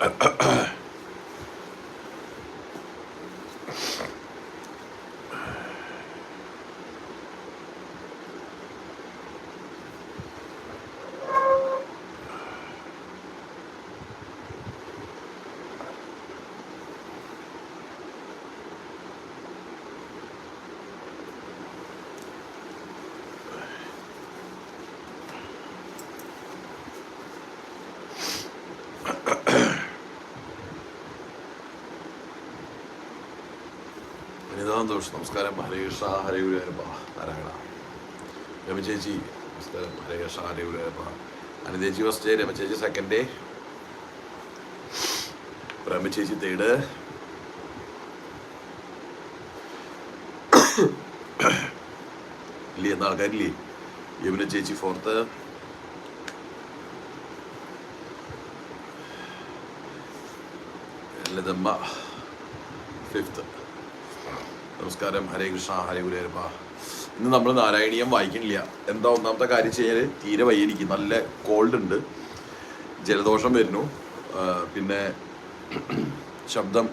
uh, uh, വനിതാം ദോഷ് നമസ്കാരം ഹരേഷ ഹരയുരപ്പ നാരായണ. രമചേച്ചി നമസ്കാരം. ഹരേഷ ഹരയുരപ്പ അനുചേച്ചി ഫസ്റ്റ് ഡേ രമചേച്ചി സെക്കൻഡ് ഡേ രമചേച്ചി തേർഡ് ഇല്ലേ? എന്ന ആൾക്കാരില്ലേ? യമുന ചേച്ചി ഫോർത്ത് ലതമ്മ ഫിഫ്ത്ത് നമസ്കാരം. ഹരേ കൃഷ്ണ ഹരേ ഗുരുവരപ്പ ഇന്ന് നമ്മൾ നാരായണീയം വായിക്കണില്ല. എന്താ ഒന്നാമത്തെ കാര്യം ചെയ്യാൻ തീരെ വയ്യ എനിക്ക് നല്ല കോൾഡ് ഉണ്ട്. ജലദോഷം വരുന്നു. പിന്നെ ശബ്ദം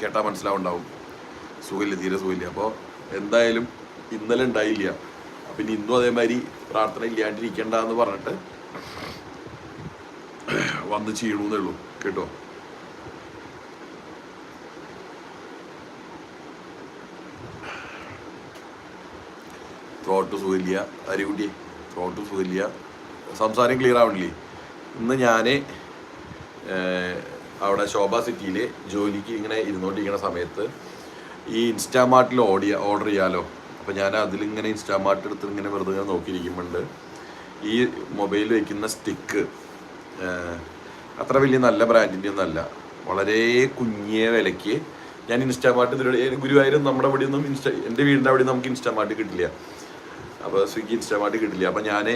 കേട്ടാൽ മനസ്സിലാവുണ്ടാവും. സുഖമില്ല തീരെ സുഖമില്ല. അപ്പോൾ എന്തായാലും ഇന്നലെ ഉണ്ടായില്ല. പിന്നെ ഇനി ഇന്നും അതേമാതിരി പ്രാർത്ഥന ഇല്ലാണ്ടിരിക്കണ്ട എന്ന് പറഞ്ഞിട്ട് വന്ന് ചെയ്യണമെന്നേ ഉള്ളൂ. കേട്ടോ? ത്രോട്ട് സുഖമില്ല അരികുട്ടി ത്രോട്ട് സുഖമില്ല സംസാരം ക്ലിയർ ആവണില്ലേ? ഇന്ന് ഞാൻ അവിടെ ശോഭ സിറ്റിയിൽ ജോലിക്ക് ഇങ്ങനെ ഇരുന്നോണ്ടിരിക്കുന്ന സമയത്ത് ഈ ഇൻസ്റ്റാമാർട്ടിൽ ഓടിയ ഓർഡർ ചെയ്യാലോ? അപ്പോൾ ഞാൻ അതിലിങ്ങനെ ഇൻസ്റ്റാമാർട്ട് എടുത്ത് ഇങ്ങനെ വെറുതെ ഇങ്ങനെ നോക്കിയിരിക്കുമ്പോണ്ട് ഈ മൊബൈൽ വയ്ക്കുന്ന സ്റ്റിക്ക് അത്ര വലിയ നല്ല ബ്രാൻഡിന്റെ ഒന്നല്ല. വളരെ കുഞ്ഞിയ വിലയ്ക്ക് ഞാൻ ഇൻസ്റ്റാമാർട്ട് ഇതിലൂടെ ഗുരുവായൂരും നമ്മുടെ അവിടെ ഒന്നും ഇൻസ്റ്റ എന്റെ വീടിന്റെ അവിടെ നമുക്ക് ഇൻസ്റ്റാമാർട്ട് കിട്ടില്ല. അപ്പോൾ സ്വിഗ്ഗി ഇൻസ്റ്റാമാർട്ട് കിട്ടില്ല. അപ്പോൾ ഞാൻ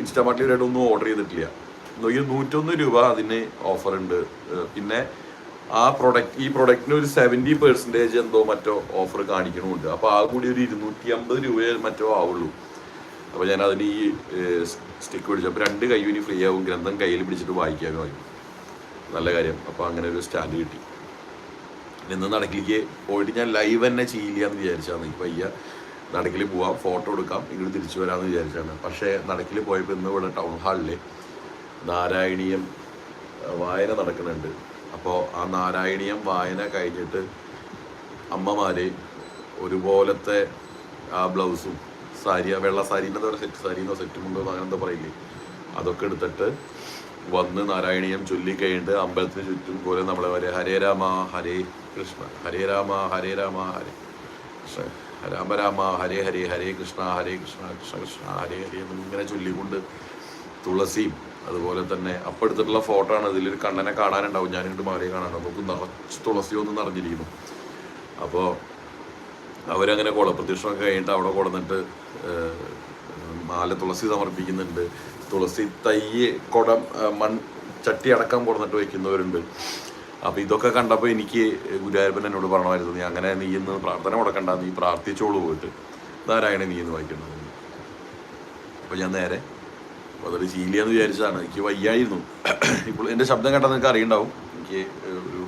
ഇൻസ്റ്റാമാർട്ടിൽ ഇവരായിട്ട് ഒന്നും ഓർഡർ ചെയ്തിട്ടില്ല. ഈ നൂറ്റൊന്ന് രൂപ അതിന് ഓഫർ ഉണ്ട്. പിന്നെ ആ പ്രൊഡക്റ്റ് ഈ പ്രൊഡക്റ്റിന് ഒരു സെവന്റി പെർസെന്റേജ് എന്തോ മറ്റോ ഓഫർ കാണിക്കണമുണ്ട് അപ്പോൾ ആ കൂടി ഒരു ഇരുന്നൂറ്റി അമ്പത് രൂപയെ മറ്റോ ആവുള്ളൂ. അപ്പോൾ ഞാൻ അതിന് ഈ സ്റ്റിക്ക് പിടിച്ചു. അപ്പോൾ രണ്ട് കൈവിന് ഫ്രീ ആവും. ഗ്രന്ഥം കയ്യിൽ പിടിച്ചിട്ട് വായിക്കാൻ കഴിയും നല്ല കാര്യം. അപ്പോൾ അങ്ങനെ ഒരു സ്റ്റാൻഡ് കിട്ടി. ഇന്ന് നടക്കിലേക്ക് പോയിട്ട് ഞാൻ ലൈവ് തന്നെ ചെയ്യില്ല എന്ന് വിചാരിച്ചാണ് എനിക്ക് വയ്യ നടക്കിൽ പോവാം ഫോട്ടോ എടുക്കാം ഇങ്ങോട്ട് തിരിച്ചു വരാമെന്ന് വിചാരിച്ചാണ്. പക്ഷേ നടക്കിൽ പോയപ്പോൾ ഇന്ന് ഇവിടെ ടൗൺ ഹാളിൽ നാരായണീയം വായന നടക്കുന്നുണ്ട്. അപ്പോൾ ആ നാരായണീയം വായന കഴിഞ്ഞിട്ട് അമ്മമാർ ഒരുപോലത്തെ ആ ബ്ലൗസും സാരി ആ വെള്ള സാരി എന്താ പറയുക സെറ്റ് സാരി എന്നോ സെറ്റ് മുണ്ടോ അങ്ങനെ എന്താ പറയില്ലേ? അതൊക്കെ എടുത്തിട്ട് വന്ന് നാരായണീയം ചൊല്ലിക്കഴിഞ്ഞിട്ട് അമ്പലത്തിന് ചുറ്റും പോലെ നമ്മളെ വരെ ഹരേ രാമ ഹരേ കൃഷ്ണ ഹരേ രാമ ഹരേ രാമ ഹരേ കൃഷ്ണ. രാമ രാമ ഹരേ ഹരേ ഹരേ കൃഷ്ണ ഹരേ കൃഷ്ണ കൃഷ്ണ കൃഷ്ണ ഹരേ ഹരേ എന്നിങ്ങനെ ചൊല്ലിക്കൊണ്ട് തുളസിയും അതുപോലെ തന്നെ അപ്പം എടുത്തിട്ടുള്ള ഫോട്ടോ ആണ്. ഇതിലൊരു കണ്ണനെ കാണാനുണ്ടാവും. ഞാൻ ഇങ്ങോട്ട് മാറിയെ കാണാനുണ്ടാവും നമുക്ക് നിറച്ച് തുളസിയൊന്നും നിറഞ്ഞിരിക്കുന്നു. അപ്പോൾ അവരങ്ങനെ കുളപ്രദക്ഷിണമൊക്കെ കഴിഞ്ഞിട്ട് അവിടെ കൊടുന്നിട്ട് മാല തുളസി സമർപ്പിക്കുന്നുണ്ട്. തുളസി തൈ കുടം മൺ ചട്ടി അടക്കം കൊടുന്നിട്ട് വയ്ക്കുന്നവരുണ്ട് അപ്പോൾ ഇതൊക്കെ കണ്ടപ്പോൾ എനിക്ക് ഗുരുവായൂരപ്പൻ എന്നോട് പറഞ്ഞമായിരുന്നു നീ അങ്ങനെ നീ ഇന്ന് പ്രാർത്ഥന മുടക്കണ്ട നീ പ്രാർത്ഥിച്ചോളൂ പോയിട്ട്. ധാരായണ നീ എന്ന് വായിക്കേണ്ടത്? അപ്പോൾ ഞാൻ നേരെ അതൊരു ശീലിയാന്ന് വിചാരിച്ചതാണ്. എനിക്ക് വയ്യായിരുന്നു. ഇപ്പോൾ എന്റെ ശബ്ദം കണ്ടാൽ നിങ്ങൾക്ക് അറിയണ്ടാവും. എനിക്ക് ഒരു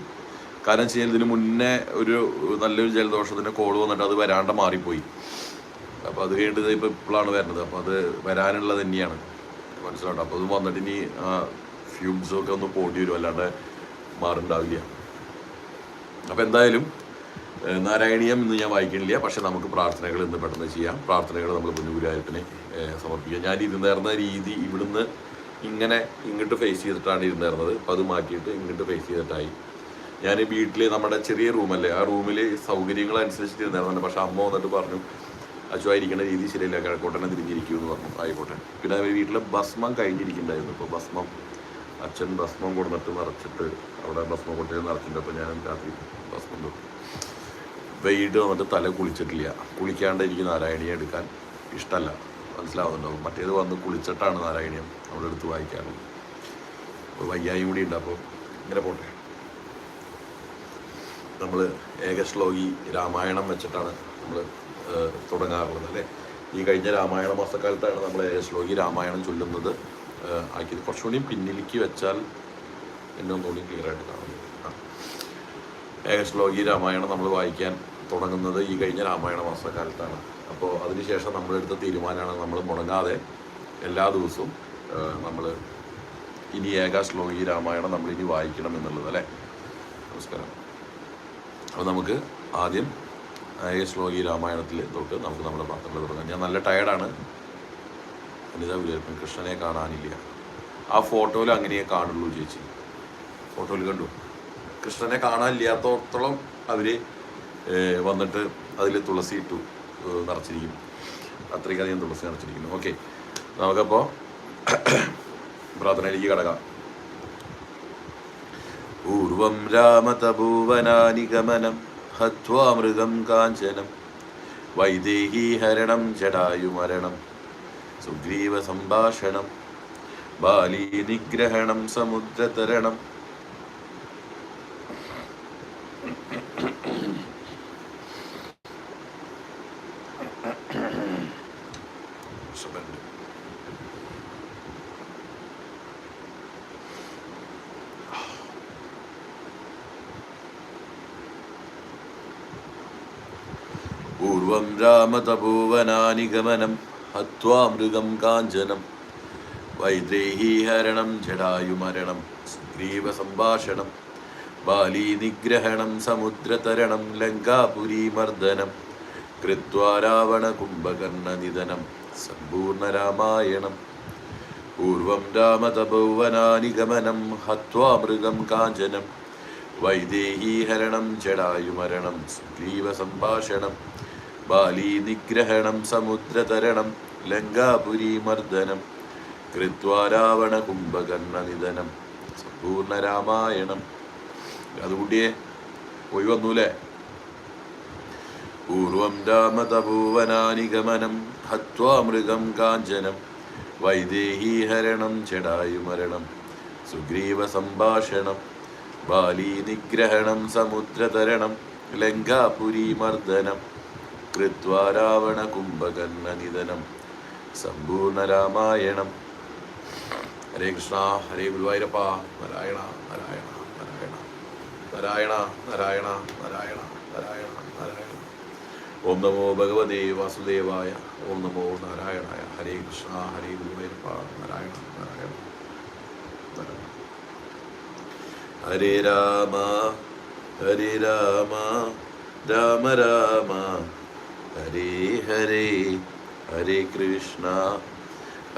കാരണം കഴിഞ്ഞാൽ ഇതിന് മുന്നേ ഒരു നല്ലൊരു ജലദോഷത്തിന്റെ കോൾ വന്നിട്ട് അത് വരാണ്ട് മാറിപ്പോയി. അപ്പോൾ അത് കഴിഞ്ഞിട്ട് ഇപ്പോൾ ഇപ്പോഴാണ് വരുന്നത് അപ്പോൾ അത് വരാനുള്ളത് തന്നെയാണ്. മനസ്സിലാവട്ടെ അപ്പോൾ അത് വന്നിട്ട് ഇനി ആ ഫ്യൂംസും ഒക്കെ ഒന്ന് പോണ്ടി വരും. അല്ലാണ്ട് മാറുണ്ടാവില്ല അപ്പോൾ എന്തായാലും നാരായണീയം ഇന്ന് ഞാൻ വായിക്കണില്ല. പക്ഷേ നമുക്ക് പ്രാർത്ഥനകൾ ഇന്ന് പെട്ടെന്ന് ചെയ്യാം. പ്രാർത്ഥനകൾ നമ്മൾ പൊന്നു ഗുരുവായൂരപ്പനെ ഏഹ്, സമർപ്പിക്കാം. ഞാൻ ഇരുന്നേർന്ന രീതി ഇവിടുന്ന് ഇങ്ങനെ ഇങ്ങോട്ട് ഫേസ് ചെയ്തിട്ടാണ് ഇരുന്നേർന്നത്. അപ്പോൾ അത് മാറ്റിയിട്ട് ഇങ്ങോട്ട് ഫേസ് ചെയ്തിട്ടായി. ഞാൻ വീട്ടിൽ നമ്മുടെ ചെറിയ റൂമല്ലേ ആ റൂമിൽ സൗകര്യങ്ങൾ അനുസരിച്ചിട്ട് ഇരുന്നായിരുന്നു പക്ഷേ അമ്മ വന്നിട്ട് പറഞ്ഞു അച്ചുവായിരിക്കുന്ന രീതി ശരിയല്ല. കിഴക്കോട്ടനെ തിരിഞ്ഞിരിക്കുമെന്ന് പറഞ്ഞു. ആയിക്കോട്ടെ. പിന്നെ അവർ വീട്ടിലെ ഭസ്മം കഴിഞ്ഞിരിക്കുന്നുണ്ടായിരുന്നു. ഇപ്പോൾ ഭസ്മം അച്ഛൻ ഭസ്മം കൊടുന്നിട്ട് നിറച്ചിട്ട് അവിടെ ഭസ്മം കൊട്ടിൽ നിറച്ചിട്ട് അപ്പോൾ ഞാൻ രാത്രി ഭസ്മം തൊട്ടു വൈകിട്ട് വന്നിട്ട് തല കുളിച്ചിട്ടില്ല. കുളിക്കാണ്ട് എനിക്ക് നാരായണീയം എടുക്കാൻ ഇഷ്ടമല്ല മനസ്സിലാവുന്നുണ്ടാവും മറ്റേത് വന്ന് കുളിച്ചിട്ടാണ് നാരായണീയം അവിടെ എടുത്ത് വായിക്കാറുള്ളത് അപ്പോൾ വയ്യായും കൂടി ഉണ്ട്. അപ്പോൾ ഇങ്ങനെ പോട്ടെ. നമ്മൾ ഏകശ്ലോകി രാമായണം വെച്ചിട്ടാണ് നമ്മൾ തുടങ്ങാറുള്ളത് അല്ലേ? ഈ കഴിഞ്ഞ രാമായണ മാസക്കാലത്താണ് നമ്മൾ ഏകശ്ലോകി രാമായണം ചൊല്ലുന്നത്. ആക്കിയത്. കുറച്ചുകൂടി പിന്നിലേക്ക് വെച്ചാൽ എന്നെ ഒന്നുകൂടി കാണുന്നു ആ. ഏകശ്ലോകി രാമായണം നമ്മൾ വായിക്കാൻ തുടങ്ങുന്നത് ഈ കഴിഞ്ഞ രാമായണ മാസക്കാലത്താണ്. അപ്പോൾ അതിനുശേഷം നമ്മളെടുത്ത തീരുമാനമാണ് നമ്മൾ മുടങ്ങാതെ എല്ലാ ദിവസവും നമ്മൾ ഇനി ഏകാശ്ലോകി രാമായണം നമ്മൾ ഇനി വായിക്കണം എന്നുള്ളത് അല്ലേ? നമസ്കാരം. അപ്പോൾ നമുക്ക് ആദ്യം ഏകശ്ലോകി രാമായണത്തിൽ തൊട്ട് നമുക്ക് നമ്മുടെ പ്രാർത്ഥനകൾ തുടങ്ങാം. ഞാൻ നല്ല ടയർഡാണ് അനിത വിജയപ്പൻ കൃഷ്ണനെ കാണാനില്ല. ആ ഫോട്ടോയിൽ അങ്ങനെയേ കാണുള്ളൂ ചേച്ചി. ഫോട്ടോയിൽ കണ്ടു. കൃഷ്ണനെ കാണാനില്ലാത്തോളം അവർ വന്നിട്ട് അതിൽ തുളസി ഇട്ടു നിറച്ചിരിക്കും. അത്രയ്ക്കധികം തുളസി നിറച്ചിരിക്കുന്നു. ഓക്കെ. നമുക്കപ്പോൾ പ്രാർത്ഥനയിലേക്ക് കടക്കാം. പൂർവം രാമതഭൂവനാനിഗമനം ഹത്വാ മൃഗം കാഞ്ചനം വൈദേഹീഹരണം ജടായുമരണം സുഗ്രീവസംഭാഷണം ബാലീനിഗ്രഹണം സമുദ്രതരണം. പൂർവം രാമതപോവനാനിഗമനം. ഹത്വാമൃതം കാഞ്ചനം വൈദേഹീഹരണം ജടായുമരണം ഗ്രീവസംഭാഷണം ബാലീനിഗ്രഹണം സമുദ്രതരണം ലങ്കാപുരീമർദ്ദനം കൃത്വാ രാവണകുംഭകർണനിധനം സമ്പൂർണരാമായണം പൂർവം രാമതപൗവനാനിഗമനം ഹത്വാ മൃഗം കാഞ്ചനം വൈദേഹീഹരണം ജടായുമരണം സ്ത്രീവസംഭാഷണം സംഭാഷണം ബാലീ നിഗ്രഹണം സമുദ്രതരണം ലങ്കാപുരീമർദ്ദനം കൃത്വാ രാവണ കുംഭകർണനിധനം സമ്പൂർണ രാമായണം. അതുകൂട്ടിയെ പോയി വന്നൂലേ? പൂർവം രാമതപൂവനാനിഗമനം ഹത്വാ കാഞ്ചനം വൈദേഹീഹരണം ചടായുമരണം സുഗ്രീവ സംഭാഷണം ബാലീ നിഗ്രഹണം സമുദ്രതരണം ലങ്കാപുരീമർദ്ദനം കൃത്വാ നിധനം സമ്പൂർണ രാമായണം ഹരേ കൃഷ്ണ ഹരേ ഗുരുവായൂരപ്പ നാരായണ നാരായണ നാരായണ നാരായണ നാരായണ നാരായണ നാരായണ ഓം നമോ ഭഗവതേ വാസുദേവായ ഓം നമോ നാരായണായ। ഹരേ കൃഷ്ണ ഹരേ ഗുരുവായൂരപ്പ നാരായണ നാരായണ। ഹരേ രാമ ഹരേ രാമ രാമ രാമ। ഹരേ ഹരേ ഹരേ കൃഷ്ണ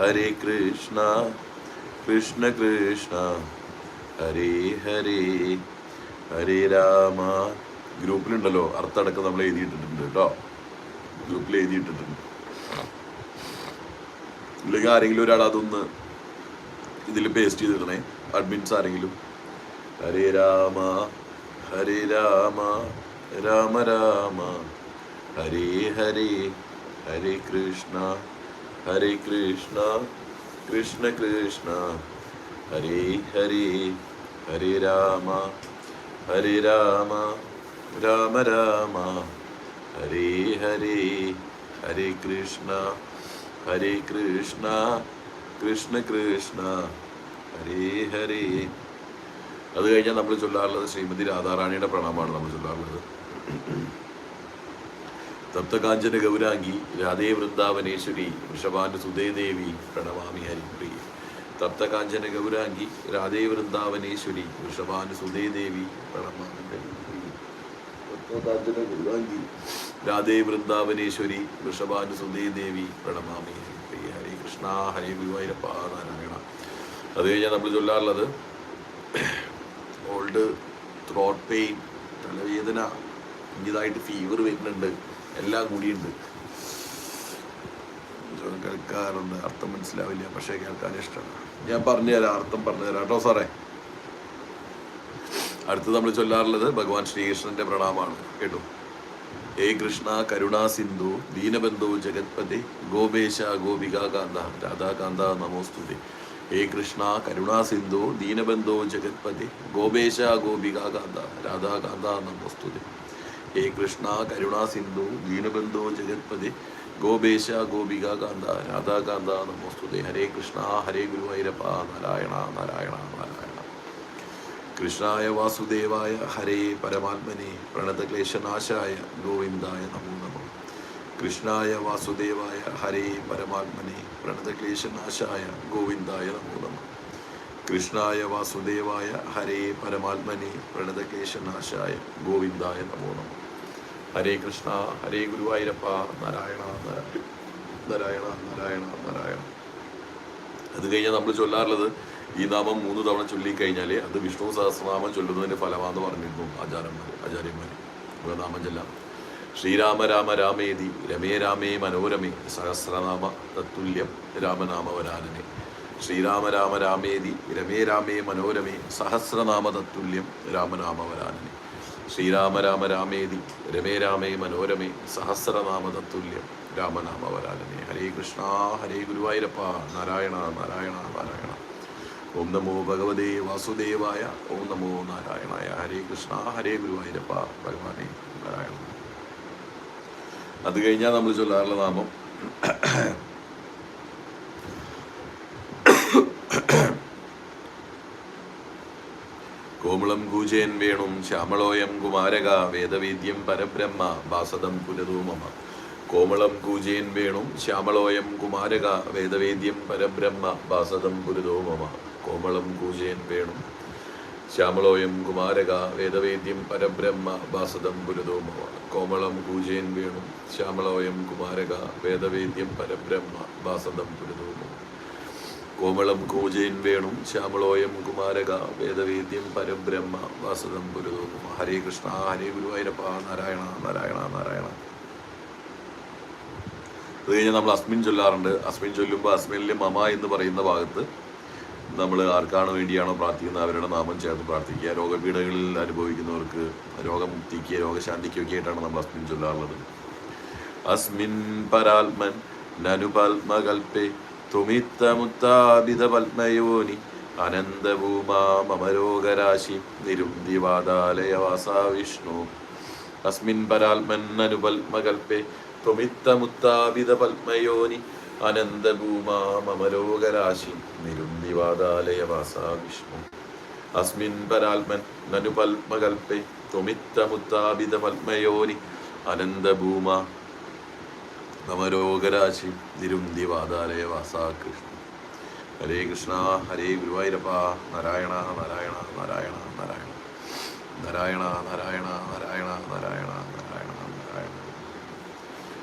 ഹരേ കൃഷ്ണ കൃഷ്ണ കൃഷ്ണ ഹരേ ഹരേ ഹരേ രാമ. ഗ്രൂപ്പിലുണ്ടല്ലോ അർത്ഥമടക്കം നമ്മൾ എഴുതിയിട്ടിട്ടുണ്ട് കേട്ടോ. ഗ്രൂപ്പിൽ എഴുതിയിട്ടിട്ടുണ്ട്. ഇല്ലെങ്കിൽ ആരെങ്കിലും ഒരാൾ അതൊന്ന് ഇതിൽ പേസ്റ്റ് ചെയ്തിടണേ അഡ്മിൻസ് ആരെങ്കിലും. ഹരേ രാമ ഹരേ രാമ രാമ രാമ. ഹരേ ഹരേ ഹരേ കൃഷ്ണ ഹരേ കൃഷ്ണ കൃഷ്ണ കൃഷ്ണ. ഹരേ ഹരേ ഹരേ രാമ ഹരേ രാമ രാമ രാമ. ഹരേ ഹരേ ഹരേ കൃഷ്ണ ഹരേ കൃഷ്ണ കൃഷ്ണ കൃഷ്ണ. ഹരേ ഹരേ. അത് കഴിഞ്ഞാൽ നമ്മൾ ചൊല്ലാറുള്ളത് ശ്രീമതി രാധാറാണിയുടെ പ്രണാമമാണ് നമ്മൾ ചൊല്ലാറുള്ളത്. തപ്തകാഞ്ചന ഗൗരാംഗി രാധേ വൃന്ദാവനേശ്വരി വൃഷഭാന്റെ സുദേദേവി പ്രണമാമി ഹരിപ്രിയ. തപ്തകാഞ്ചന ഗൗരാംഗി രാധേ വൃന്ദാവനേശ്വരി വൃഷഭാന്റെ സുദേദേവി പ്രണമാമി ഹരിപ്രിയ. ഗൗരാംഗി രാധേ വൃന്ദാവനേശ്വരി വൃഷഭാന്റെ സുദേദേവി പ്രണമാമി ഹരിപ്രിയ. ഹരേ കൃഷ്ണ ഹരേ ഗുരുവായൂരപ്പ അത് കഴിഞ്ഞാൽ നമ്മൾ ചൊല്ലാറുള്ളത് ഓൾഡ് ത്രോട്ട് പെയിൻ തലവേദന ഇതായിട്ട് ഫീവർ വരുന്നുണ്ട്. എല്ലാം കൂടിയുണ്ട്. കേൾക്കാറുണ്ട്. അർത്ഥം മനസ്സിലാവില്ല. പക്ഷേ കേൾക്കാൻ ഇഷ്ടമാണ്. ഞാൻ പറഞ്ഞു തരാം അർത്ഥം പറഞ്ഞു തരാം കേട്ടോ സാറേ. അടുത്ത് നമ്മൾ ചൊല്ലാറുള്ളത് ഭഗവാൻ ശ്രീകൃഷ്ണന്റെ പ്രണാമാണ് കേട്ടോ. ഏ കൃഷ്ണ കരുണാ സിന്ധു ദീനബന്ധു ജഗത്പതി ഗോപേശ ഗോപികാകാന്ത രാധാകാന്ത നമോസ്തുതി. ഏ കൃഷ്ണ കരുണാ സിന്ധു ദീനബന്ധു ജഗത്പതി ഗോപേശ ഗോപികാകാന്ത രാധാകാന്ത നമോസ്തുതി. ഹേ കൃഷ്ണ കരുണാ സിന്ധു ദീനബന്ധു ജഗത്പതി ഗോപേശ ഗോപിക കാന്ത രാധാകാന്ത നമോസ്തുതി. ഹരേ കൃഷ്ണ ഹരേ ഗുരുവൈരപ്പ നാരായണ നാരായണ നാരായണ. കൃഷ്ണായ വാസുദേവായ ഹരേ പരമാത്മനെ പ്രണതക്ലേശനാശായ ഗോവിന്ദായ നമോ നമോ. കൃഷ്ണായ വാസുദേവായ ഹരേ പരമാത്മനെ പ്രണതക്ലേശനാശായ ഗോവിന്ദായ നമോ നമോ. കൃഷ്ണായ വാസുദേവായ ഹരേ പരമാത്മനെ പ്രണതകേശനാശായ ഗോവിന്ദായ നമോ നമോ. ഹരേ കൃഷ്ണ ഹരേ ഗുരുവായൂരപ്പ നാരായണ നാരായണ നാരായണ നാരായണ. അത് കഴിഞ്ഞാൽ നമ്മൾ ചൊല്ലാറുള്ളത് ഈ നാമം മൂന്ന് തവണ ചൊല്ലിക്കഴിഞ്ഞാൽ അത് വിഷ്ണു സഹസ്രനാമം ചൊല്ലുന്നതിന്റെ ഫലമാണെന്ന് പറഞ്ഞിരുന്നു ആചാര്യന്മാർ ആചാര്യന്മാർ നാമം ചെല്ലാം. ശ്രീരാമ രാമ രാമേതി രമേ രാമേ മനോരമേ സഹസ്രനാമ തത്തുല്യം രാമനാമ ശ്രീരാമ രാമ രാമേതി രമേ രാമേ മനോരമേ സഹസ്രനാമ തത്തുല്യം രാമനാമ ശ്രീരാമ രാമ രാമേതി രമേ രാമേ മനോരമേ സഹസ്രനാമ തത്തുല്യം രാമനാമ ഹരേ കൃഷ്ണ ഹരേ ഗുരുവായൂരപ്പ നാരായണ നാരായണ നാരായണ. ഓം നമോ ഭഗവതേ വാസുദേവായ ഓം നമോ നാരായണായ. ഹരേ കൃഷ്ണ ഹരേ ഗുരുവായൂരപ്പ ഭഗവാനെ നാരായണ. അത് കഴിഞ്ഞാൽ നമ്മൾ ചൊല്ലാറുള്ള നാമം. കോമളം കൂജേൻ വേണും ശ്യാമളോയം കുമാരക വേദവേദ്യം പരബ്രഹ്മ വാസദം കുലതൂമമ കോമളം കൂജേൻ വേണും ശ്യാമളോയം കുമാരക വേദവേദ്യം പരബ്രഹ്മ വാസദം പുരതോ കോമളം കൂജേൻ വേണും ശ്യാമളോയം കുമാരക വേദവേദ്യം പരബ്രഹ്മ വാസദം പുരതോ കോമളം കൂജേൻ വേണും ശ്യാമളോയം കുമാരക വേദവേദ്യം പരബ്രഹ്മ വാസദം പുരതോ കോമളം കൂജയിൻ വേണും ശ്യാമളോയം കുമാരക വേദവേദ്യം പരബ്രഹ്മ വാസുദം പുരതോ മമ ഹരേ കൃഷ്ണ ഹരേ ഗുരുവായൂരപ്പ നാരായണ നാരായണ നാരായണ. അത് കഴിഞ്ഞാൽ നമ്മൾ അസ്മിൻ ചൊല്ലാറുണ്ട്. അസ്മിൻ ചൊല്ലുമ്പോൾ അസ്മിനിലെ മമ എന്ന് പറയുന്ന ഭാഗത്ത് നമ്മൾ ആർക്കാണ് വേണ്ടിയാണോ പ്രാർത്ഥിക്കുന്നത് അവരുടെ നാമം ചേർത്ത് പ്രാർത്ഥിക്കുക. രോഗപീഠകളിൽ അനുഭവിക്കുന്നവർക്ക് രോഗമുക്തിക്ക് രോഗശാന്തിക്കൊക്കെ ആയിട്ടാണ് നമ്മൾ അസ്മിൻ ചൊല്ലാറുള്ളത്. അസ്മിൻ പരാത്മൻ നനുപത്മകൽപ്പേ തുമിത്തമുത്താപിത പത്മയോനി അനന്തഭൂമാ നിരുന്തിവാദാലയവാസാ വിഷ്ണു. അസ്മിൻ പരാത്മൻ അനുപത്മകൽപ്പേ. ത്വമിത്തമുത്താപിത പത്മയോനി അനന്തഭൂമാ മമരോഗരാശി വിഷ്ണു. അസ്മിൻ പരാത്മൻ നനുപത്മകൽപ്പേ ത്വമിത്തമുത്താപിത പത്മയോനി അനന്തഭൂമാ നമരോഗരാശി നിരുന്തി വാതാലയ വാസാ കൃഷ്ണ ഹരേ കൃഷ്ണ ഹരേ ഗുരുവായൂരപ്പ നാരായണ നാരായണ നാരായണ നാരായണ. നാരായണ നാരായണ നാരായണ നാരായണ നാരായണ നാരായണ.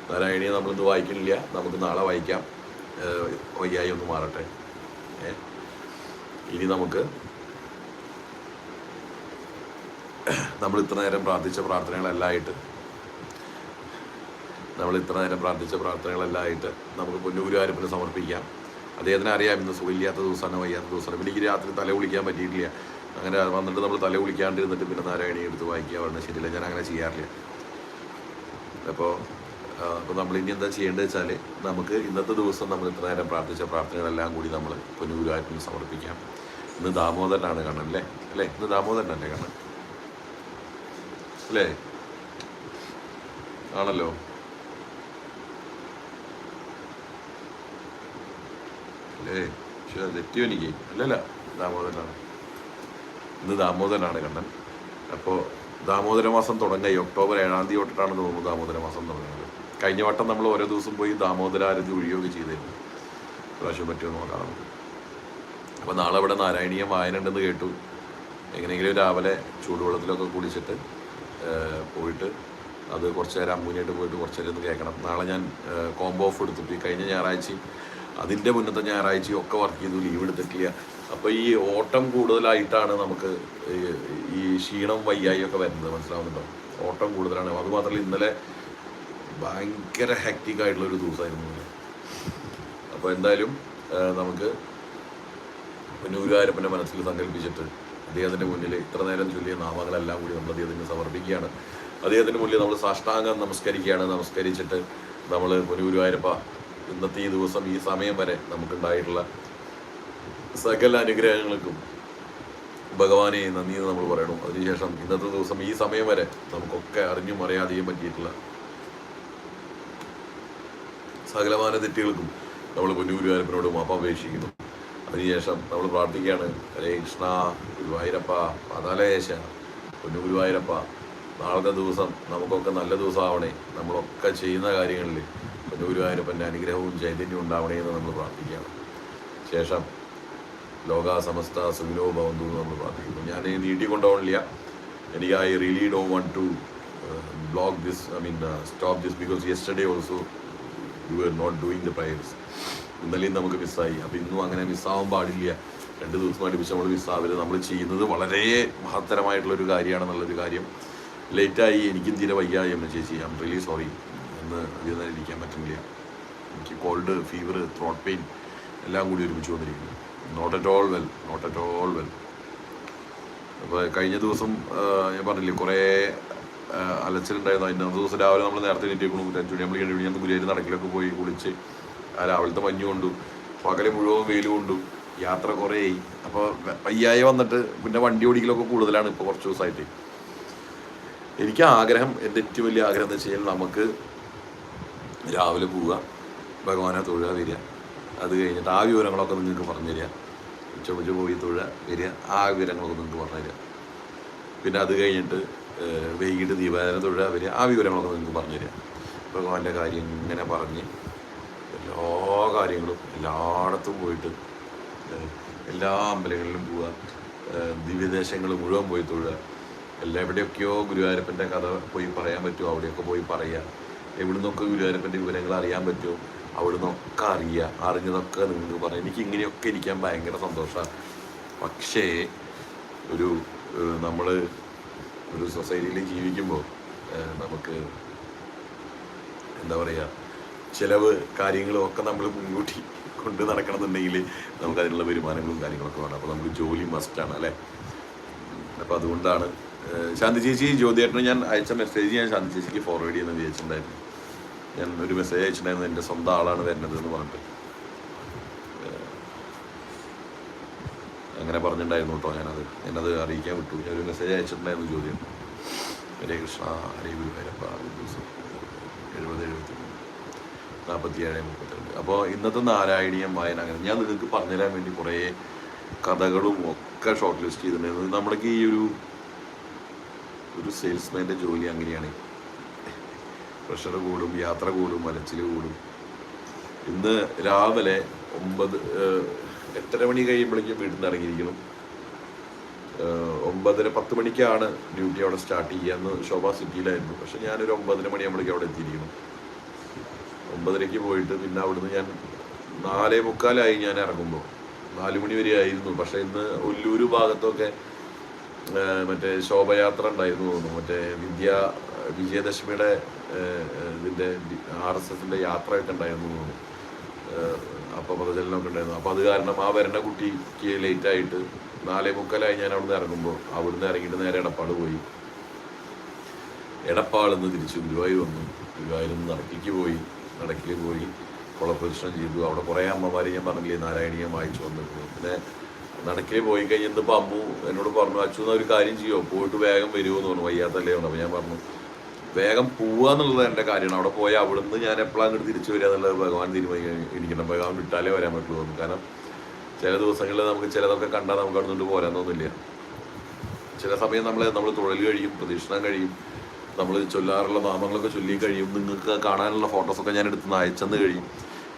നാരായണിയെ നമ്മളിന്ന് വായിക്കുന്നില്ല. നമുക്ക് നാളെ വായിക്കാം. വയ്യായി ഒന്ന് മാറട്ടെ. ഇനി നമുക്ക് നമ്മൾ ഇത്ര നേരം പ്രാർത്ഥിച്ച പ്രാർത്ഥനകളെല്ലാം ആയിട്ട് നമ്മൾ ഇത്ര നേരം പ്രാർത്ഥിച്ച പ്രാർത്ഥനകളെല്ലാം ആയിട്ട് നമുക്ക് പൊന്നുഗുരുവായൂരപ്പന് സമർപ്പിക്കാം. അദ്ദേഹത്തിന് അറിയാം ഇന്ന് സുഖമില്ലാത്ത ദിവസമാണ് വയ്യാത്ത ദിവസമാണ്. എനിക്ക് രാത്രി തല കുളിക്കാൻ പറ്റിയിട്ടില്ല. അങ്ങനെ വന്നിട്ട് നമ്മൾ തല കുളിക്കാണ്ടിരുന്നിട്ട് പിന്നെ നാരായണി എടുത്ത് വായിക്കുക പറഞ്ഞാൽ ശരിയില്ല. ഞാൻ അങ്ങനെ ചെയ്യാറില്ല. അപ്പോൾ അപ്പോൾ നമ്മൾ ഇനി എന്താ ചെയ്യേണ്ടത് വെച്ചാൽ നമുക്ക് ഇന്നത്തെ ദിവസം നമ്മൾ ഇത്ര നേരം പ്രാർത്ഥിച്ച പ്രാർത്ഥനകളെല്ലാം കൂടി നമ്മൾ പൊന്നുഗുരുവായൂരപ്പന് സമർപ്പിക്കാം. ഇന്ന് ദാമോദരനാണ് കണ്ണൻ അല്ലേ? അല്ലേ? ഇന്ന് ദാമോദരനല്ലേ കണ്ണൻ? അല്ലേ? ആണല്ലോ. അല്ലേ? പക്ഷെ തെറ്റിയോ എനിക്ക് അല്ലല്ല ദാമോദരനാണ്. ഇന്ന് ദാമോദരനാണ് കണ്ണൻ. അപ്പോൾ ദാമോദര മാസം തുടങ്ങി. ഒക്ടോബർ ഏഴാം തീയതി തൊട്ടിട്ടാണ് തോന്നുന്നു ദാമോദര മാസം തുടങ്ങുന്നത്. കഴിഞ്ഞ വട്ടം നമ്മൾ ഓരോ ദിവസം പോയി ദാമോദര ആരതി ഒഴിയൊക്കെ ചെയ്തിരുന്നു. പ്രാവശ്യം പറ്റുമോ നോക്കാം നമുക്ക്. അപ്പോൾ നാളെ ഇവിടെ നാരായണീയ വായന ഉണ്ടെന്ന് കേട്ടു. എങ്ങനെയെങ്കിലും രാവിലെ ചൂടുവെള്ളത്തിലൊക്കെ കുളിച്ചിട്ട് പോയിട്ട് അത് കുറച്ച് നേരം അമ്മൂനായിട്ട് പോയിട്ട് കുറച്ച് നേരം ഒന്ന് കേൾക്കണം. നാളെ ഞാൻ കോംബോ ഓഫ് എടുത്തിട്ട് കഴിഞ്ഞ ഞായറാഴ്ചയും അതിന്റെ മുന്നത്തെ ഞായറാഴ്ചയും ഒക്കെ വർക്ക് ചെയ്തു ലീവ് എടുത്തിട്ടില്ല. അപ്പോൾ ഈ ഓട്ടം കൂടുതലായിട്ടാണ് നമുക്ക് ഈ- ക്ഷീണം വയ്യായി ഒക്കെ വരുന്നത് മനസ്സിലാവുന്നുണ്ടോ? ഓട്ടം കൂടുതലാണ്. അതുമാത്രമല്ല ഇന്നലെ ഭയങ്കര ഹെക്റ്റിക് ആയിട്ടുള്ള ഒരു ദിവസമായിരുന്നു. അപ്പോൾ എന്തായാലും നമുക്ക് പിന്നൂരുകാരപ്പന്റെ മനസ്സിൽ സങ്കല്പിച്ചിട്ട് അദ്ദേഹത്തിന്റെ മുന്നിൽ ഇത്ര നേരം ചൊല്ലിയ നാമങ്ങളെല്ലാം കൂടി നമ്മൾ അദ്ദേഹത്തിന് സമർപ്പിക്കുകയാണ്. അദ്ദേഹത്തിന്റെ മുന്നിൽ നമ്മൾ സാഷ്ടാംഗം നമസ്കരിക്കുകയാണ്. നമസ്കരിച്ചിട്ട് നമ്മൾ പുനൂരുവായൂരപ്പ ഇന്നത്തെ ഈ ദിവസം ഈ സമയം വരെ നമുക്കുണ്ടായിട്ടുള്ള സകല അനുഗ്രഹങ്ങൾക്കും ഭഗവാനെ നന്ദി എന്ന് നമ്മൾ പറയണം. അതിനുശേഷം ഇന്നത്തെ ദിവസം ഈ സമയം വരെ നമുക്കൊക്കെ അറിഞ്ഞും അറിയാതെയും പറ്റിയിട്ടുള്ള സകലമാന തെറ്റുകൾക്കും നമ്മൾ പൊന്നൂരുകാരപ്പനോട് മാപ്പാപേക്ഷിക്കുന്നു അതിനുശേഷം നമ്മൾ പ്രാർത്ഥിക്കുകയാണ്. ഹരേ കൃഷ്ണ ഗുരുവായൂരപ്പ പാതാലേശ പൊന്നുഗുരുവായൂരപ്പ നാളത്തെ ദിവസം നമുക്കൊക്കെ നല്ല ദിവസമാവണേ. നമ്മളൊക്കെ ചെയ്യുന്ന കാര്യങ്ങളിൽ ഗുരുവായൂരപ്പന്റെ അനുഗ്രഹവും ചൈതന്യവും ഉണ്ടാവണേ എന്ന് നമ്മൾ പ്രാർത്ഥിക്കുകയാണ് ശേഷം ലോക സമസ്ത സുഖിനോ ഭവന്തു എന്ന് നമ്മൾ പ്രാർത്ഥിക്കുന്നു. ഞാൻ നീട്ടിക്കൊണ്ടുപോകണില്ല എനിക്ക് I really do want to block this I mean stop this because yesterday also you are not doing the prayers ഇന്നലെയും നമുക്ക് മിസ്സായി. അപ്പോൾ ഇന്നും അങ്ങനെ മിസ്സാവാൻ പാടില്ല. രണ്ട് ദിവസമായിട്ട് അടുപ്പിച്ച് നമ്മൾ മിസ്സാവരുത്. നമ്മൾ ചെയ്യുന്നത് വളരെ മഹത്തരമായിട്ടുള്ളൊരു കാര്യമാണെന്നുള്ളൊരു കാര്യം. ലേറ്റായി എനിക്കും തീരെ വയ്യായി എം ചേച്ചി. ഐ എം റിയലി സോറി എന്ന് അധികം ഇരിക്കാൻ പറ്റുന്നില്ല. എനിക്ക് കോൾഡ് ഫീവർ ത്രോട്ട് പെയിൻ എല്ലാം കൂടി ഒരുമിച്ച് വന്നിരിക്കുന്നു not at all well not at all well അപ്പോൾ കഴിഞ്ഞ ദിവസം ഞാൻ പറഞ്ഞില്ലേ കുറേ അലച്ചിലുണ്ടായിരുന്നു. അതിന്റെ ദിവസം രാവിലെ നമ്മൾ നേരത്തെ എണീറ്റേക്കണു അഞ്ചു മണി നമ്മൾ ഏഴ് മണി അന്ന് ഗുരുവായൂർ നടക്കിലൊക്കെ പോയി കുളിച്ച് രാവിലത്തെ മഞ്ഞു കൊണ്ടു പകൽ മുഴുവൻ വെയിൽ കൊണ്ടു യാത്ര കുറേ ആയി അപ്പോൾ പയ്യായി വന്നിട്ട് പിന്നെ വണ്ടി ഓടിക്കലൊക്കെ കൂടുതലാണ് ഇപ്പോൾ കുറച്ച് ദിവസമായിട്ട്. എനിക്ക് ആഗ്രഹം എന്റെ ഏറ്റവും വലിയ ആഗ്രഹം എന്ന് വെച്ച് കഴിഞ്ഞാൽ നമുക്ക് രാവിലെ പോവുക ഭഗവാനെ തൊഴുക വരിക. അത് കഴിഞ്ഞിട്ട് ആ വിവരങ്ങളൊക്കെ നിങ്ങൾക്ക് പറഞ്ഞു തരിക. ഉച്ച ഉച്ച പോയി തൊഴുക വരിക ആ വിവരങ്ങളൊക്കെ നിങ്ങൾക്ക് പറഞ്ഞു തരിക. പിന്നെ അത് കഴിഞ്ഞിട്ട് വൈകിട്ട് ദീപാരാധന തൊഴുക വരിക ആ വിവരങ്ങളൊക്കെ നിങ്ങൾക്ക് പറഞ്ഞു തരിക. ഭഗവാന്റെ കാര്യം ഇങ്ങനെ പറഞ്ഞ് എല്ലാ കാര്യങ്ങളും എല്ലായിടത്തും പോയിട്ട് എല്ലാ അമ്പലങ്ങളിലും പോവുക ദിവ്യദേശങ്ങൾ മുഴുവൻ പോയി തൊഴുക. എല്ലാ എവിടെയൊക്കെയോ ഗുരുവായൂരപ്പന്റെ കഥ പോയി പറയാൻ പറ്റുമോ? അവിടെയൊക്കെ പോയി പറയുക. എവിടുന്നൊക്കെ ഗുരുവായൂരപ്പന്റെ വിവരങ്ങൾ അറിയാൻ പറ്റുമോ അവിടുന്നൊക്കെ അറിയുക അറിഞ്ഞതൊക്കെ നിങ്ങൾക്ക് പറയാം. എനിക്ക് ഇങ്ങനെയൊക്കെ ഇരിക്കാൻ ഭയങ്കര സന്തോഷമാണ്. പക്ഷേ ഒരു നമ്മൾ ഒരു സൊസൈറ്റിയിൽ ജീവിക്കുമ്പോൾ നമുക്ക് എന്താ പറയുക ചിലവ് കാര്യങ്ങളും ഒക്കെ നമ്മൾ മുൻകൂട്ടി കൊണ്ട് നടക്കണമെന്നുണ്ടെങ്കിൽ നമുക്ക് അതിനുള്ള വരുമാനങ്ങളും കാര്യങ്ങളൊക്കെ വേണം. അപ്പോൾ നമുക്ക് ജോലി മസ്റ്റാണ് അല്ലേ? അപ്പോൾ അതുകൊണ്ടാണ് ശാന്തി ചേച്ചി ജ്യോതിയേട്ടന് ഞാൻ അയച്ച മെസ്സേജ് ഞാൻ ശാന്തി ചേച്ചിക്ക് ഫോർവേഡ് ചെയ്യുന്ന വിചാരിച്ചിട്ടുണ്ടായിരുന്നു. ഞാൻ ഒരു മെസ്സേജ് അയച്ചിട്ടുണ്ടായിരുന്നു എന്റെ സ്വന്തം ആളാണ് വരുന്നത് എന്ന് പറഞ്ഞിട്ട്. അങ്ങനെ പറഞ്ഞിട്ടുണ്ടായിരുന്നു കേട്ടോ ഞാനത്. ഞാനത് അറിയിക്കാൻ വിട്ടു. ഞാൻ ഒരു മെസ്സേജ് അയച്ചിട്ടുണ്ടായിരുന്നു ജ്യോതിയേട്ടൻ. ഹരേ കൃഷ്ണ ഹരേ ഗുരു ദിവസം എഴുപത് എഴുപത്തി നാൽപ്പത്തി ഏഴ് മുപ്പത്തിരണ്ട്. അപ്പോൾ ഇന്നത്തെ നാരായണീയം വായന അങ്ങനെ ഞാൻ നിങ്ങൾക്ക് പറഞ്ഞുതരാൻ വേണ്ടി കുറേ കഥകളും ഒക്കെ ഷോർട്ട് ലിസ്റ്റ് ചെയ്തിട്ടുണ്ടായിരുന്നു നമ്മുടെ ഈ ഒരു ഒരു സെയിൽസ്മാന്റെ ജോലി അങ്ങനെയാണ്. പ്രഷർ കൂടും യാത്ര കൂടും മലച്ചിൽ കൂടും. ഇന്ന് രാവിലെ ഒമ്പത് എട്ടര മണി കഴിയുമ്പോഴേക്കും വീട്ടിൽ നിന്ന് ഇറങ്ങിയിരിക്കണം ഒമ്പതര പത്ത് മണിക്കാണ് ഡ്യൂട്ടി അവിടെ സ്റ്റാർട്ട് ചെയ്യുക. എന്ന് ശോഭ സിറ്റിയിലായിരുന്നു. പക്ഷെ ഞാനൊരു ഒമ്പതര മണിയാകുമ്പോഴേക്കും അവിടെ എത്തിയിരിക്കണം. ഒമ്പതരയ്ക്ക് പോയിട്ട് പിന്നെ അവിടുന്ന് ഞാൻ നാലേ മുക്കാലായി ഞാൻ ഇറങ്ങുമ്പോൾ. നാല് മണി വരെ ആയിരുന്നു. പക്ഷെ ഇന്ന് ഒല്ലൂര് ഭാഗത്തൊക്കെ മറ്റേ ശോഭയാത്ര ഉണ്ടായിരുന്നു തോന്നുന്നു. മറ്റേ വിദ്യ വിജയദശമിയുടെ ഇതിന്റെ ആർ എസ് എസിന്റെ യാത്രയൊക്കെ ഉണ്ടായിരുന്നു തോന്നുന്നു. അപ്പോൾ പദചലനമൊക്കെ ഉണ്ടായിരുന്നു. അപ്പോൾ അത് കാരണം ആ വരണ കുട്ടിക്ക് ലേറ്റായിട്ട് നാലേ മുക്കാലായി ഞാൻ അവിടുന്ന് ഇറങ്ങുമ്പോൾ അവിടുന്ന് ഇറങ്ങിയിട്ട് നേരെ എടപ്പാട് പോയി. എടപ്പാളിൽ നിന്ന് തിരിച്ച് ഗുരുവായൂർ വന്നു. ഗുരുവായൂരിൽ നിന്ന് നടക്കിക്ക് പോയി. നടക്കിൽ പോയി. കുളപ്രദക്ഷിണം ചെയ്തു. അവിടെ കുറേ അമ്മമാരെ ഞാൻ പറഞ്ഞില്ലേ നാരായണീയം വായിച്ചു വന്നിരുന്നു പിന്നെ നടക്കിൽ പോയി കഴിഞ്ഞപ്പോൾ അമ്മു എന്നോട് പറഞ്ഞു അച്ഛൻ ഒരു കാര്യം ചെയ്യുമോ പോയിട്ട് വേഗം വരുമോ എന്ന് പറഞ്ഞു. വയ്യാത്തല്ലേ? പറഞ്ഞു. അപ്പോൾ ഞാൻ പറഞ്ഞു വേഗം പോവുക എന്നുള്ളത് എന്റെ കാര്യമാണ്. അവിടെ പോയാൽ അവിടുന്ന് ഞാൻ എപ്പോഴാണ് അങ്ങോട്ട് തിരിച്ചു വരിക എന്നുള്ളത് ഭഗവാൻ തീരുമാനിക്കണം ഇരിക്കണം ഭഗവാൻ വിട്ടാലേ വരാൻ പറ്റുള്ളൂ കാരണം ചില ദിവസങ്ങളിൽ നമുക്ക് ചിലതൊക്കെ കണ്ടാൽ നമുക്ക് അവിടെ നിന്ന് പോരാൻ തോന്നില്ല. ചില സമയം നമ്മൾ നമ്മൾ തൊഴിൽ കഴിയും പ്രദക്ഷിണം കഴിയും. നമ്മൾ ചൊല്ലാറുള്ള നാമങ്ങളൊക്കെ ചൊല്ലി കഴിയും. നിങ്ങൾക്ക് കാണാനുള്ള ഫോട്ടോസൊക്കെ ഞാൻ എടുത്ത് അയച്ചെന്ന് കഴിയും.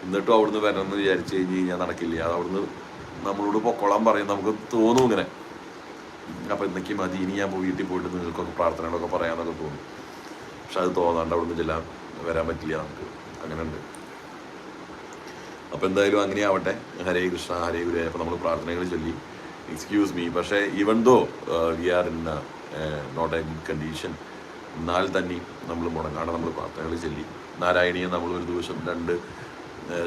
എന്നിട്ടും അവിടുന്ന് എന്ന് വിചാരിച്ച് കഴിഞ്ഞ് കഴിഞ്ഞാൽ നടക്കില്ല. അത് അവിടുന്ന് നമ്മളോട് പൊക്കോളാൻ പറയും നമുക്ക് തോന്നും ഇങ്ങനെ. അപ്പോൾ ഇന്നേക്ക് മതി ഇനി ഞാൻ വീട്ടിൽ പോയിട്ട് നിങ്ങൾക്കൊക്കെ പ്രാർത്ഥനകളൊക്കെ പറയാമെന്നൊക്കെ തോന്നും. പക്ഷെ അത് തോന്നാണ്ട് അവിടെ നിന്ന് ചെല്ലാൻ വരാൻ പറ്റില്ല നമുക്ക്. അങ്ങനെ ഉണ്ട് അപ്പോൾ എന്തായാലും അങ്ങനെ ആവട്ടെ. ഹരേ കൃഷ്ണ ഹരേ ഗുരു അപ്പോൾ നമ്മൾ പ്രാർത്ഥനകൾ ചൊല്ലി. എക്സ്ക്യൂസ് മീ പക്ഷേ even though we are in not a good condition എന്നാൽ തന്നെ നമ്മൾ മുടങ്ങാണ്ട് നമ്മൾ പ്രാർത്ഥനകൾ ചൊല്ലി. നാരായണീയം നമ്മൾ ഒരു ദിവസം രണ്ട്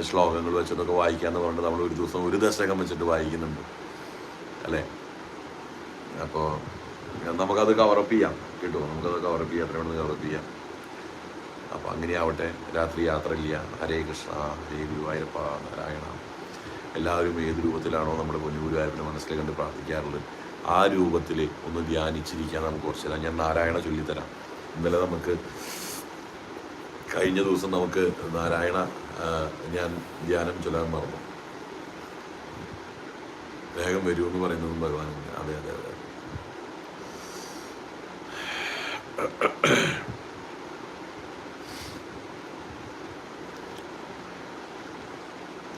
ശ്ലോകങ്ങൾ വെച്ചിട്ടൊക്കെ വായിക്കാന്ന് പറഞ്ഞിട്ട് നമ്മൾ ഒരു ദിവസം ഒരു ദശകം വെച്ചിട്ട് വായിക്കുന്നുണ്ട്. അല്ലേ? അപ്പോൾ നമുക്കത് കവറപ്പ് ചെയ്യാം. കിട്ടുമോ നമുക്കത് കവറപ്പ് ചെയ്യാം. എത്ര വേണമെന്ന് കവറപ്പ് ചെയ്യാം. അപ്പോൾ അങ്ങനെയാവട്ടെ. രാത്രി യാത്ര ഇല്ല. ഹരേ കൃഷ്ണ ഹരേ ഗുരുവായൂരപ്പ നാരായണ. എല്ലാവരും ഏത് രൂപത്തിലാണോ നമ്മുടെ പൊന്നു ഗുരുവായൂരപ്പനെ മനസ്സിൽ കണ്ട് പ്രാർത്ഥിക്കാറുള്ളത് ആ രൂപത്തിൽ ഒന്ന് ധ്യാനിച്ചിരിക്കാൻ നമുക്ക് കുറച്ച് തരാം ഞാൻ നാരായണ ചൊല്ലിത്തരാം. ഇന്നലെ നമുക്ക് കഴിഞ്ഞ ദിവസം നമുക്ക് നാരായണ ഞാൻ ധ്യാനം ചൊല്ലാൻ മറന്നു. വേഗം വരൂ എന്ന് പറയുന്നതും ഭഗവാൻ അതെ അതെ അതെ.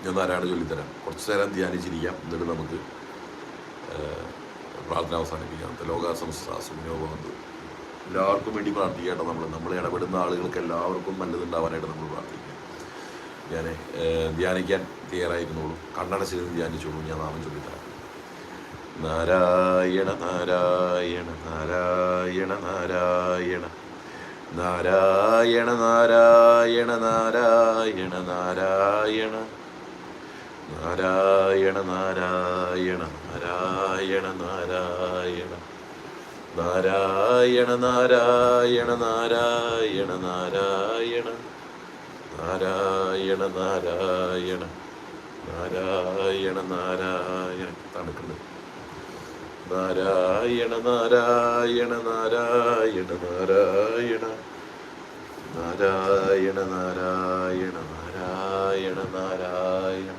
ഞാൻ നാരായണ ചൊല്ലിത്തരാം. കുറച്ച് നേരം ധ്യാനിച്ചിരിക്കാം. എന്നിട്ട് നമുക്ക് പ്രാർത്ഥന അവസാനിപ്പിക്കാം. ലോക സംസ്ഥ എല്ലാവർക്കും വേണ്ടി പ്രാർത്ഥിക്കട്ടെ നമ്മൾ നമ്മൾ ഇടപെടുന്ന ആളുകൾക്ക് എല്ലാവർക്കും നല്ലതുണ്ടാവാനായിട്ട് നമ്മൾ പ്രാർത്ഥിക്കുക ഞാൻ ധ്യാനിക്കാൻ തയ്യാറായിരുന്നുള്ളൂ കണ്ണടച്ചിരുന്ന് ധ്യാനിച്ചോളൂ ഞാൻ നാമം ചൊല്ലിത്തരാം. നാരായണ നാരായണ നാരായണ നാരായണ. നാരായണ നാരായണ നാരായണ നാരായണ. നാരായണ നാരായണ നാരായണ നാരായണ. നാരായണ നാരായണ നാരായണ നാരായണ. നാരായണ നാരായണ നാരായണ നാരായണ. തണുക്കുന്നത് നാരായണ നാരായണ നാരായണ നാരായണ. നാരായണ നാരായണ നാരായണ നാരായണ.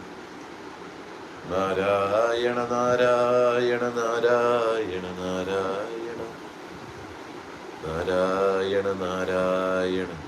നാരായണ നാരായണ നാരായണ നാരായണ. നാരായണ നാരായണ.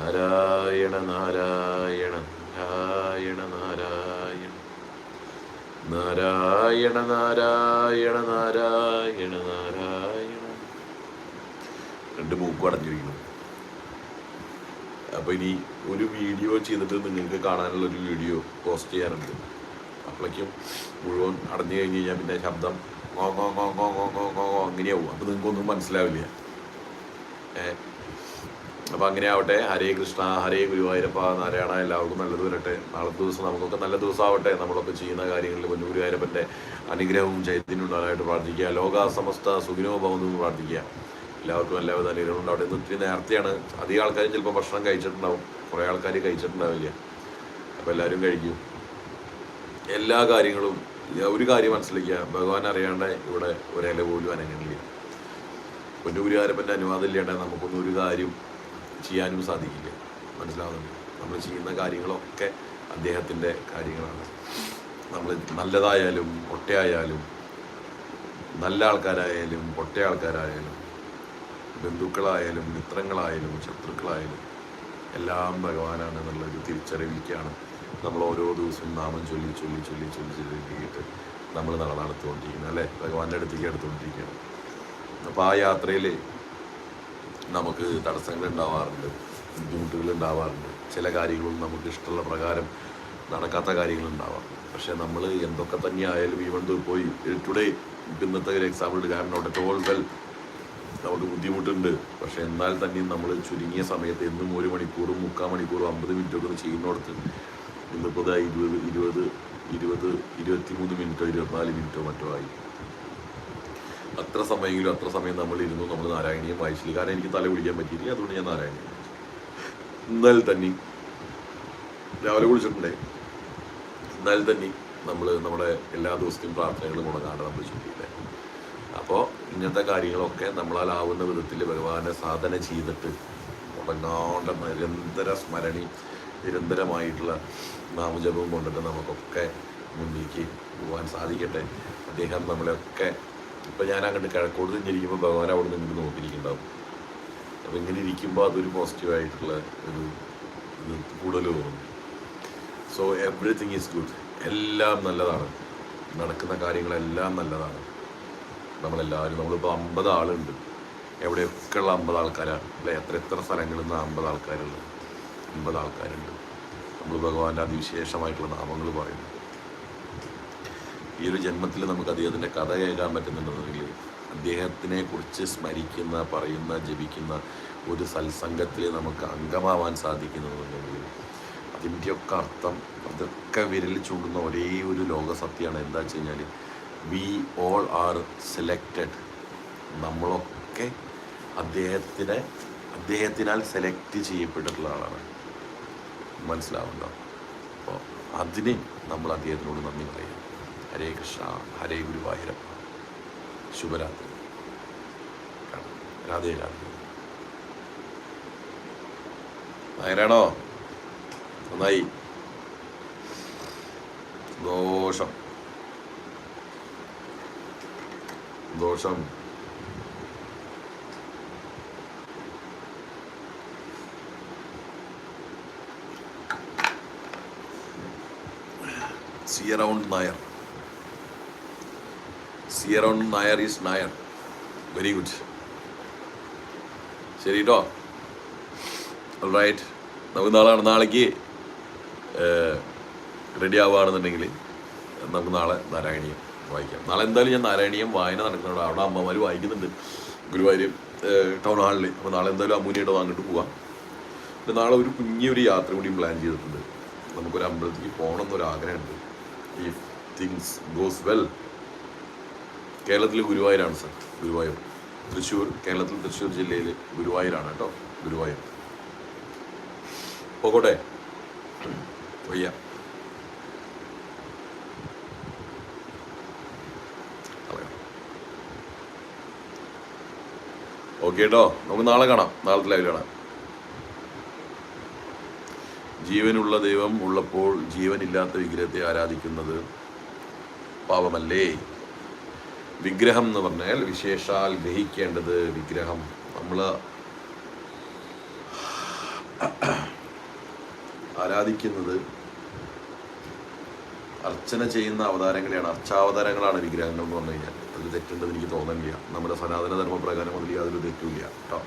നാരായണ നാരായണ നാരായണ നാരായണ നാരായണ നാരായണ നാരായണ നാരായണ രണ്ട് മൂക്കും അടഞ്ഞിരിക്കുന്നു അപ്പോൾ ഇനി ഒരു വീഡിയോ ചെയ്തിട്ട് നിങ്ങൾക്ക് കാണാനുള്ള ഒരു വീഡിയോ പോസ്റ്റ് ചെയ്യാറുണ്ട് അപ്പോഴേക്കും മുഴുവൻ അടഞ്ഞു കഴിഞ്ഞ് കഴിഞ്ഞാൽ പിന്നെ ശബ്ദം അങ്ങനെയാവും അപ്പോൾ നിങ്ങൾക്കൊന്നും മനസ്സിലാവില്ല ഏ അപ്പോൾ അങ്ങനെ ആവട്ടെ ഹരേ കൃഷ്ണ ഹരേ ഗുരുവായൂരപ്പ നാരായണ എല്ലാവർക്കും നല്ലത് വരട്ടെ. നാളെ ദിവസം നമുക്കൊക്കെ നല്ല ദിവസമാവട്ടെ. നമ്മളൊക്കെ ചെയ്യുന്ന കാര്യങ്ങളിൽ പൊന്നു ഗുരുവായൂരപ്പന്റെ അനുഗ്രഹവും ചൈതന്യം ഉണ്ടാകാനായിട്ട് പ്രാർത്ഥിക്കുക. ലോക സമസ്ത സുഖിനോ ഭവനും പ്രാർത്ഥിക്കുക. എല്ലാവർക്കും എല്ലാവിധ അനുഗ്രഹം ഉണ്ടാവട്ടെ. ഇന്ന് ഒത്തിരി നേരത്തെയാണ്. അധികം ആൾക്കാരും ചിലപ്പോൾ ഭക്ഷണം കഴിച്ചിട്ടുണ്ടാവും. കുറേ ആൾക്കാർ കഴിച്ചിട്ടുണ്ടാവില്ല. അപ്പോൾ എല്ലാവരും കഴിക്കും. എല്ലാ കാര്യങ്ങളും ഒരു കാര്യം മനസ്സിലാക്കുക ഭഗവാൻ അറിയാണ്ട് ഇവിടെ ഒരില പോലും അനങ്ങണില്ല പൊന്നുഗുരുവാരപ്പന്റെ അനുവാദം ഇല്ലാണ്ട് നമുക്കൊന്നും ഒരു കാര്യം ചെയ്യാനും സാധിക്കില്ല. മനസ്സിലാവുന്നുണ്ട്? നമ്മൾ ചെയ്യുന്ന കാര്യങ്ങളൊക്കെ അദ്ദേഹത്തിന്റെ കാര്യങ്ങളാണ്. നമ്മൾ നല്ലതായാലും പൊട്ടയായാലും നല്ല ആൾക്കാരായാലും പൊട്ട ആൾക്കാരായാലും ബന്ധുക്കളായാലും മിത്രങ്ങളായാലും ശത്രുക്കളായാലും എല്ലാം ഭഗവാനാണ് എന്നുള്ളൊരു തിരിച്ചറിവിലേക്കാണ് നമ്മൾ ഓരോ ദിവസവും നാമം ചൊല്ലി ചൊല്ലി ചൊല്ലി ചൊല്ലി ചൊല്ലിയിട്ട് നമ്മൾ നടന്നെടുത്തുകൊണ്ടിരിക്കുന്നത് അല്ലേ? ഭഗവാന്റെ അടുത്തേക്ക് എടുത്തുകൊണ്ടിരിക്കുകയാണ് അപ്പോൾ ആ യാത്രയിൽ നമുക്ക് തടസ്സങ്ങൾ ഉണ്ടാവാറുണ്ട് ബുദ്ധിമുട്ടുകൾ ഉണ്ടാവാറുണ്ട്. ചില കാര്യങ്ങളും നമുക്ക് ഇഷ്ടമുള്ള പ്രകാരം നടക്കാത്ത കാര്യങ്ങൾ ഉണ്ടാവാം പക്ഷെ നമ്മൾ എന്തൊക്കെ തന്നെ ആയാലും ഈവൻ പോയി ടുഡേ ഇന്നത്തെ ഒരു എക്സാമ്പിൾ കാരണം നോട്ട് ഓൾ വെൽ നമുക്ക് ബുദ്ധിമുട്ടുണ്ട്. പക്ഷേ എന്നാൽ തന്നെയും നമ്മൾ ചുരുങ്ങിയ സമയത്ത് എന്നും ഒരു മണിക്കൂറും മുക്കാൽ മണിക്കൂറും അമ്പത് മിനിറ്റൊക്കെ ചെയ്യുന്നിടത്ത് ഇന്നിപ്പോൾ ഇരുപത് ഇരുപത് ഇരുപത് ഇരുപത്തി മൂന്ന് മിനിറ്റോ ഇരുപത്തിനാല് മിനിറ്റോ മറ്റോ ആയി. അത്ര സമയമെങ്കിലും അത്ര സമയം നമ്മൾ ഇരുന്നു നമ്മൾ നാരായണീയം വായിച്ചില്ല. കാരണം എനിക്ക് തല കുളിക്കാൻ പറ്റിയില്ല അതുകൊണ്ട് ഞാൻ നാരായണീയം. എന്നാൽ തന്നെ രാവിലെ കുളിച്ചിട്ടുണ്ടേ? എന്നാൽ തന്നെ നമ്മൾ നമ്മുടെ എല്ലാ ദിവസത്തെയും പ്രാർത്ഥനകളും മുടങ്ങാണ്ട് നമ്മൾ ചൊല്ലിയില്ലേ? അപ്പോൾ ഇങ്ങനത്തെ കാര്യങ്ങളൊക്കെ നമ്മളാലാവുന്ന വിധത്തിൽ ഭഗവാനെ സാധന ചെയ്തിട്ട് മുടങ്ങാണ്ട് നിരന്തര സ്മരണി നിരന്തരമായിട്ടുള്ള നാമജപവും കൊണ്ടിട്ട് നമുക്കൊക്കെ മുന്നിലേക്ക് പോകാൻ സാധിക്കട്ടെ? അദ്ദേഹം നമ്മളെയൊക്കെ ഇപ്പം ഞാൻ അങ്ങോട്ട് കിഴക്കോട് തിരിഞ്ഞിരിക്കുമ്പോൾ ഭഗവാൻ അവിടെ നിന്ന് നോക്കിയിരിക്കുന്നുണ്ടാവും. അപ്പം ഇങ്ങനെ ഇരിക്കുമ്പോൾ അതൊരു പോസിറ്റീവായിട്ടുള്ള ഒരു ഇത് കൂടുതൽ തോന്നുന്നു സോ എവറിത്തിങ് ഈസ് ഗുഡ് എല്ലാം നല്ലതാണ്. നടക്കുന്ന കാര്യങ്ങളെല്ലാം നല്ലതാണ്. നമ്മളെല്ലാവരും നമ്മളിപ്പോൾ അമ്പത് ആളുണ്ട്. എവിടെയൊക്കെ ഉള്ള അമ്പത് ആൾക്കാരാണ്? അല്ലെ? എത്ര എത്ര സ്ഥലങ്ങളിൽ നിന്ന് അമ്പത് ആൾക്കാരുള്ളത്? അമ്പത് ആൾക്കാരുണ്ട്. നമ്മൾ ഭഗവാന്റെ അതിവിശേഷമായിട്ടുള്ള നാമങ്ങൾ പറയുന്നു. ഈ ഒരു ജന്മത്തിൽ നമുക്ക് അദ്ദേഹത്തിന്റെ കഥ കേൾക്കാൻ പറ്റുന്നുണ്ടെന്നുണ്ടെങ്കിൽ അദ്ദേഹത്തിനെ കുറിച്ച് സ്മരിക്കുന്ന പറയുന്ന ജപിക്കുന്ന ഒരു സത്സംഗത്തിൽ നമുക്ക് അംഗമാവാൻ സാധിക്കുന്നുണ്ടെങ്കിൽ അതിന്റെയൊക്കെ അർത്ഥം അതൊക്കെ വിരൽ ചൂണ്ടുന്ന ഒരേ ഒരു ലോക സത്യമാണ് എന്താ വെച്ച് കഴിഞ്ഞാൽ വി ഓൾ ആർ സെലക്റ്റഡ് നമ്മളൊക്കെ അദ്ദേഹത്തിനെ അദ്ദേഹത്തിനാൽ സെലക്ട് ചെയ്യപ്പെട്ടിട്ടുള്ള ആളാണ്. മനസ്സിലാവുന്നുണ്ടോ? അപ്പോൾ അതിന് നമ്മൾ അദ്ദേഹത്തിനോട് നന്ദി പറയാം ഹരേ കൃഷ്ണ ഹരേ ഗുരുവായൂരപ്പ. ശുഭരാത്രി. കാണാം. രാധേ നായരാണോ നന്നായി. ദോഷം ദോഷം see around Nair. See around Nair is Nair very good ശരി കേട്ടോ റൈറ്റ് നമുക്ക് നാളെ നാളേക്ക് റെഡി ആവുകയാണെന്നുണ്ടെങ്കിൽ നമുക്ക് നാളെ നാരായണീയം വായിക്കാം. നാളെ എന്തായാലും ഞാൻ നാരായണീയം വായന നടക്കുന്നുണ്ട്. അവിടെ അമ്മമാര് വായിക്കുന്നുണ്ട്. ഗുരുവായൂർ ടൗൺ ഹാളിൽ അപ്പോൾ നാളെ എന്തായാലും അമ്മൂനിയായിട്ട് അങ്ങോട്ട് പോവാം. പിന്നെ നാളെ ഒരു കുഞ്ഞൊരു യാത്ര കൂടി പ്ലാൻ ചെയ്തിട്ടുണ്ട്. നമുക്കൊരു അമ്പലത്തിലേക്ക് പോകണം എന്നൊരു ആഗ്രഹമുണ്ട് ഇഫ് തിങ്സ് ഗോസ് വെൽ കേരളത്തിൽ ഗുരുവായൂരാണ് സർ ഗുരുവായൂർ. തൃശ്ശൂർ കേരളത്തിൽ തൃശ്ശൂർ ജില്ലയിൽ ഗുരുവായൂരാണ് കേട്ടോ ഗുരുവായൂർ. പോകട്ടെ. വയ്യ. ഓക്കെ കേട്ടോ നമുക്ക് നാളെ കാണാം. നാളത്തെ ലൈവിൽ കാണാം ജീവനുള്ള ദൈവം ഉള്ളപ്പോൾ ജീവനില്ലാത്ത വിഗ്രഹത്തെ ആരാധിക്കുന്നത് പാപമല്ലേ? വിഗ്രഹം എന്ന് പറഞ്ഞാൽ വിശേഷാൽ ഗ്രഹിക്കേണ്ടത് വിഗ്രഹം. നമ്മൾ ആരാധിക്കുന്നത് അർച്ചന ചെയ്യുന്ന അവതാരങ്ങളെയാണ്. അർച്ചാവതാരങ്ങളാണ് വിഗ്രഹങ്ങൾ എന്ന് പറഞ്ഞു കഴിഞ്ഞാൽ. അതിൽ തെറ്റുണ്ടെന്ന് എനിക്ക് തോന്നുന്നില്ല. നമ്മുടെ സനാതന ധർമ്മപ്രകാരം അതിൽ യാതൊരു തെറ്റുമില്ല കേട്ടോ.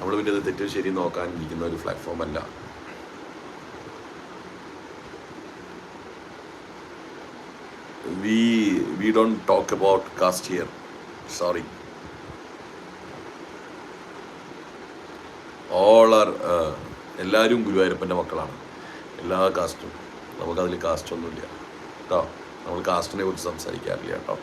നമ്മൾ പിന്നെ ഇത് തെറ്റും ശരി നോക്കാൻ ഇരിക്കുന്ന ഒരു പ്ലാറ്റ്ഫോം അല്ല. We we don't talk about caste here sorry all are എല്ലാവരും ഗുരുവായൂരപ്പന്റെ മക്കളാണ്. എല്ലാ കാസ്റ്റും നമുക്കതിൽ കാസ്റ്റ് ഒന്നുമില്ല. കേട്ടോ നമ്മൾ കാസ്റ്റിനെ കുറിച്ച് സംസാരിക്കാറില്ല കേട്ടോ